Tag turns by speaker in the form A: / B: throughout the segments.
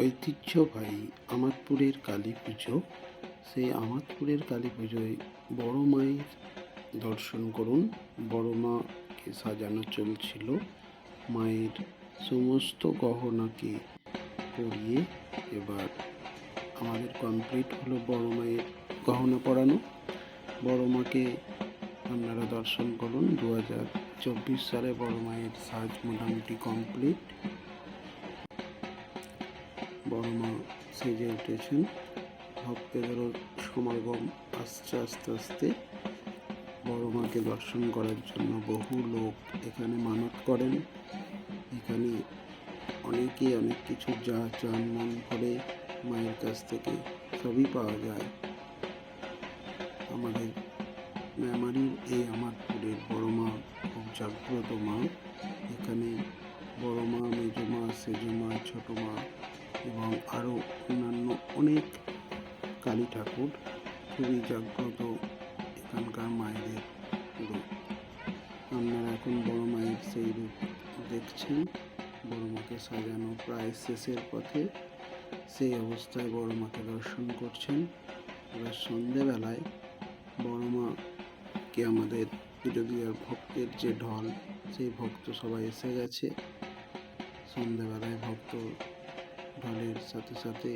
A: ঐতিহ্যবাহী আমাদপুরের কালী পুজো। সেই আমাদপুরের কালী পুজোয় বড় মায়ের দর্শন করুন। বড় মাকে সাজানো চলছিল। মায়ের সমস্ত গহনাকে পরিয়ে এবার আমাদের কমপ্লিট হলো বড় মায়ের গহনা পরানো। বড় মাকে আপনারা দর্শন করুন। দু হাজার চব্বিশ সালে বড় মায়ের সাজ মোটামুটি কমপ্লিট বড় মা সেজে উঠেছেন। ভক্তদেরও সমাগম আস্তে আস্তে আস্তে। বড় মাকে দর্শন করার জন্য বহু লোক এখানে মানত করেন। এখানে অনেকেই অনেক কিছু যা চান মন করে মায়ের কাছ থেকে সবই পাওয়া যায়। আমাদের মেমারির এই আমারপুরের বড় মা খুব জাগ্রত মা। এখানে বড় মা, মেজো মা, সেজো মা, ছোটো মা এবং আরও অন্যান্য অনেক কালী ঠাকুর খুবই জাগ্রত এখানকার মায়েদের রূপ আপনারা এখন বড় মায়ের সেই রূপ দেখছেন। বড় মাকে সাজানো প্রায় শেষের পথে সেই অবস্থায় বড় মাকে দর্শন করছেন। এবার সন্ধেবেলায় বড় মাকে আমাদের পুজো দেওয়ার ভক্তের যে ঢল সেই ভক্ত সবাই এসে গেছে। সন্ধেবেলায় ভক্ত ঢলের সাথে সাথে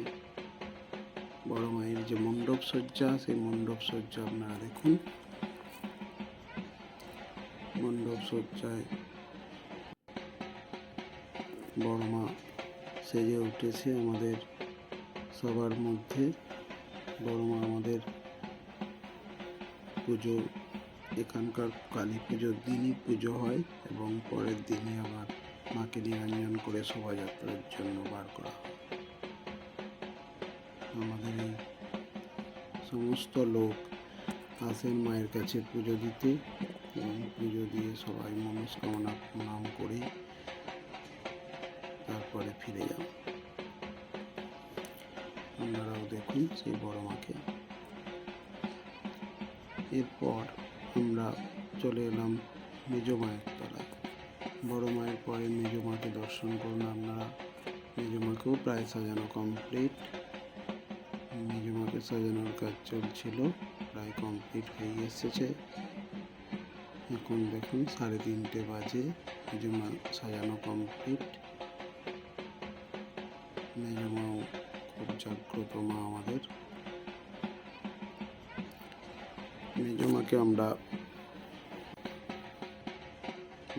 A: বড় মায়ের যে মণ্ডপ সজ্জা, সেই মণ্ডপ সজ্জা আপনারা দেখুন। মণ্ডপ সজ্জায় বড় মা সেজে উঠেছে আমাদের সবার মধ্যে। বড় মা আমাদের পুজো এখানকার কালী পুজোর দিনই পুজো হয় এবং পরের দিনই আবার মাকে নিরঞ্জন করে শোভাযাত্রার জন্য বার করা হয়। আমাদের এই সমস্ত লোক আসেন মায়ের কাছে পুজো দিতে এবং পুজো দিয়ে সবাই মনস্কামনা প্রণাম করে তারপরে ফিরে যান। আপনারাও দেখুন সেই বড় মাকে। এরপর আমরা চলে এলাম মেজ মায়ের তলায়। বড় মায়ের পরে মেজ মাকে দর্শন করুন আপনারা। মেজ মাকেও প্রায় সাজানো কমপ্লিট মেজ মাকে সাজানোর কাজ চলছিল, প্রায় কমপ্লিট হয়ে এসেছে। এখন দেখুন সাড়ে তিনটে বাজে মেজ মা সাজানো কমপ্লিট মেজ মাও খুব জাগ্রত মা আমাদের। মেজ মাকে আমরা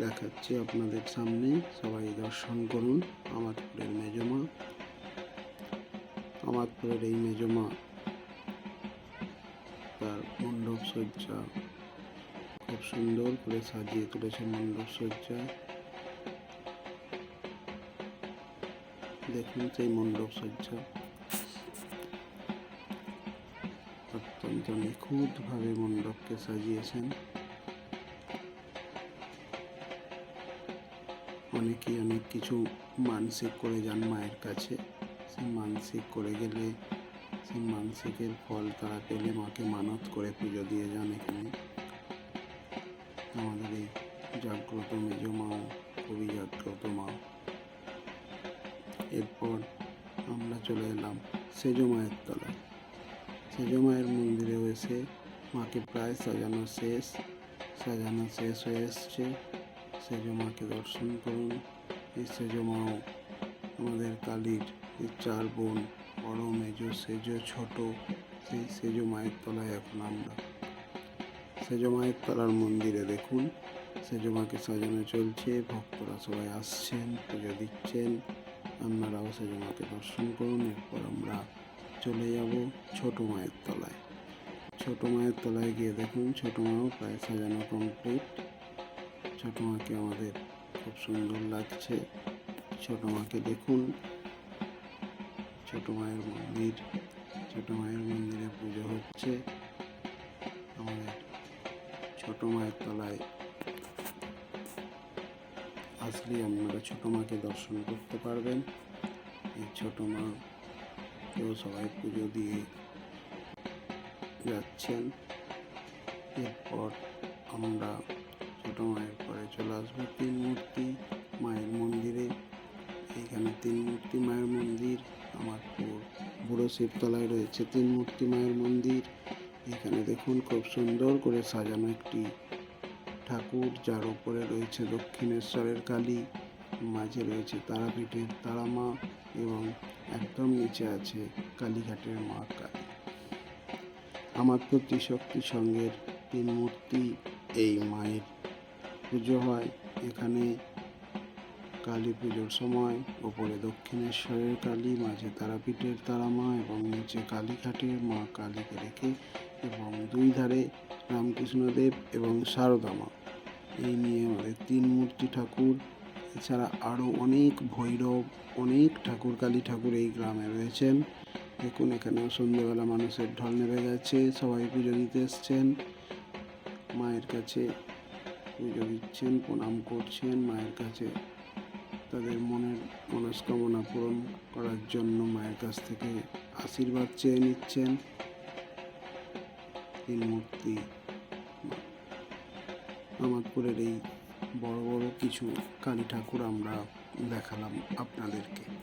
A: দেখাচ্ছি আপনাদের সামনে। সবাই দর্শন করুন আমাদপুরের মেজমা। আমাদপুরের এই মেজমা, তার মণ্ডপ সজ্জা খুব সুন্দর করে সাজিয়ে তুলেছে মণ্ডপ সজ্জা। দেখুন সেই মণ্ডপ সজ্জা। অত্যন্ত নিখুঁতভাবে মণ্ডপকে সাজিয়েছেন। অনেকেই অনেক কিছু মানসিক করে যান মায়ের কাছে। সেই মানসিক করে গেলে সেই মানসিকের ফল তারা পেলে মাকে মানত করে পুজো দিয়ে যান এখানে। আমাদের এই জাগ্রত মেজ মাও খুবই জাগ্রত মা। এরপর আমরা চলে এলাম সেজ মায়ের তলায়। সেজ মায়ের মন্দিরেও এসে মাকে প্রায় সাজানো শেষ সাজানো শেষ হয়ে এসছে। সেজ মাকে দর্শন করুন। এই সেজ মাও আমাদের কালীর এই চার বোন, বড়, মেজ, সেজ, ছোট, সেই সেজ মায়ের তলায় এখন আমরা। সেজ মায়ের তলার মন্দিরে দেখুন। সেজ মাকে সাজানো চলছে, ভক্তরা সবাই আসছেন, পুজো দিচ্ছেন। আপনারাও সেজ মাকে দর্শন করুন। এরপর আমরা চলে যাব ছোট মায়ের তলায়। ছোট মায়ের তলায় গিয়ে দেখুন ছোট মাও প্রায় সাজানো কমপ্লিট ছোট মাকে আমাদের খুব সুন্দর লাগছে। ছোট মাকে দেখুন। ছোট মায়ের মন্দির, ছোট মায়ের মন্দিরে পুজো হচ্ছে। আমাদের ছোট মায়ের তলায় আসলে আপনারা ছোট মাকে দর্শন করতে পারবেন। এই ছোট মা কেউ সবাই পুজো দিয়ে যাচ্ছেন। এরপর আমরা ছোট মায়ের পরে চলে আসব তিন মূর্তি মায়ের মন্দিরে। এইখানে তিন মূর্তি মায়ের মন্দির আমারপুর বুড়ো শিবতলায় রয়েছে তিন মূর্তি মায়ের মন্দির। এখানে দেখুন খুব সুন্দর করে সাজানো একটি ঠাকুর, যার উপরে রয়েছে দক্ষিণেশ্বরের কালী, মাঝে রয়েছে তারাপীঠের তারা মা এবং একদম নিচে আছে কালীঘাটের মা কালী। আমারপুর ত্রিশক্তি সঙ্গের তিন মূর্তি এই মায়ের পুজো হয়। এখানে কালী পুজোর সময় ওপরে দক্ষিণেশ্বরের কালী, মাঝে তারাপীঠের তারা মা এবং নিচে কালীঘাটের মা কালীকে রেখে এবং দুই ধারে রামকৃষ্ণদেব এবং সারদা মা। এই নিয়ে আমাদের তিন মূর্তি ঠাকুর এছাড়া আরও অনেক ভৈরব, অনেক ঠাকুর, কালী ঠাকুর এই গ্রামে রয়েছেন। দেখুন, এখানেও সন্ধ্যেবেলা মানুষের ঢল নেমে গেছে সবাই পুজো দিতে এসছেন। মায়ের কাছে পুজো দিচ্ছেন, প্রণাম করছেন, মায়ের কাছে তাদের মনের মনস্কামনা পূরণ করার জন্য মায়ের কাছ থেকে আশীর্বাদ চেয়ে নিচ্ছেন। তিন মূর্তি আমাদপুরের এই বড় বড় কিছু কালী ঠাকুর আমরা দেখালাম আপনাদেরকে।